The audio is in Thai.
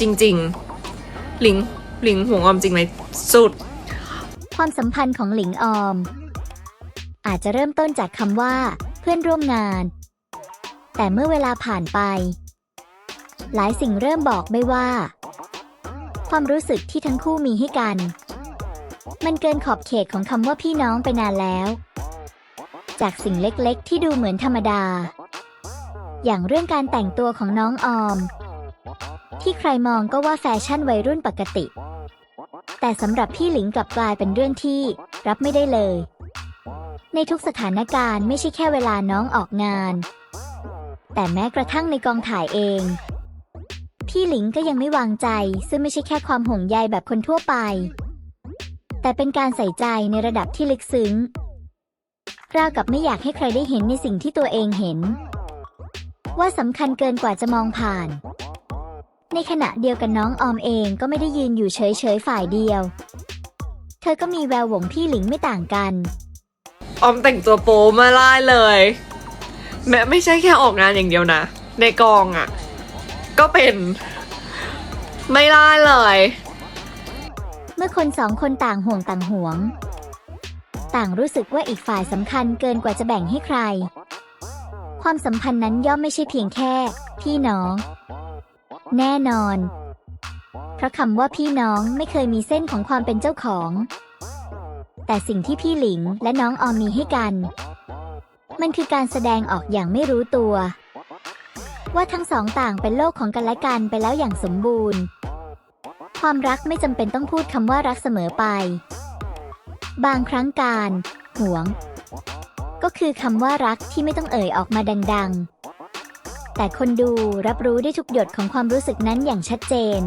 จริง ๆ หลิงหลิงห่วงออมจริงไหมสุด ความสัมพันธ์ของหลิงออม อาจจะเริ่มต้นจากคำว่า เพื่อนร่วมงาน แต่เมื่อเวลาผ่านไป หลายสิ่งเริ่มบอกไม่ว่า ความรู้สึกที่ทั้งคู่มีให้กัน มันเกินขอบเขตของคำว่าพี่น้องไปนานแล้ว จากสิ่งเล็กๆ ที่ดูเหมือนธรรมดา อย่างเรื่องการแต่งตัวของน้องออม ที่ใครมองก็ว่าแฟชั่นวัยรุ่นปกติ แต่สำหรับพี่หลิงกลับกลายเป็นเรื่องที่รับไม่ได้เลย ในทุกสถานการณ์ไม่ใช่แค่เวลาน้องออกงาน แต่แม้กระทั่งในกองถ่ายเอง พี่หลิงก็ยังไม่วางใจ ซึ่งไม่ใช่แค่ความห่วงใยแบบคนทั่วไป แต่เป็นการใส่ใจในระดับที่ลึกซึ้งราวกับไม่อยากให้ใครได้เห็นในสิ่งที่ตัวเองเห็น ว่าสำคัญเกินกว่าจะมองผ่าน ในขณะเดียวกันน้องออมเองก็ไม่ได้ยืนอยู่เฉยๆฝ่ายเดียว เธอก็มีแววหวงพี่หลิงไม่ต่างกัน ออมแต่งตัวโป๊มาไล่เลย แม้ไม่ใช่แค่ออกงานอย่างเดียวนะ ในกองอะ่ะ ก็เป็น ไม่ไล่เลย เมื่อคนสองคนต่างห่วงต่างหวง ต่างรู้สึกว่าอีกฝ่ายสำคัญเกินกว่าจะแบ่งให้ใคร ความสัมพันธ์นั้นย่อมไม่ใช่เพียงแค่ พี่น้อง แน่นอน เพราะคำว่าพี่น้องไม่เคยมีเส้นของความเป็นเจ้าของ แต่สิ่งที่พี่หลิงและน้องออมมีให้กัน มันคือการแสดงออกอย่างไม่รู้ตัว ว่าทั้งสองต่างเป็นโลกของกันและกันไปแล้วอย่างสมบูรณ์ ความรักไม่จำเป็นต้องพูดคำว่ารักเสมอไป บางครั้งการ ห่วง ก็คือคำว่ารักที่ไม่ต้องเอ่ยออกมาดัง ๆ แต่คนดูรับรู้ได้ทุกหยดของความรู้สึกนั้นอย่างชัดเจน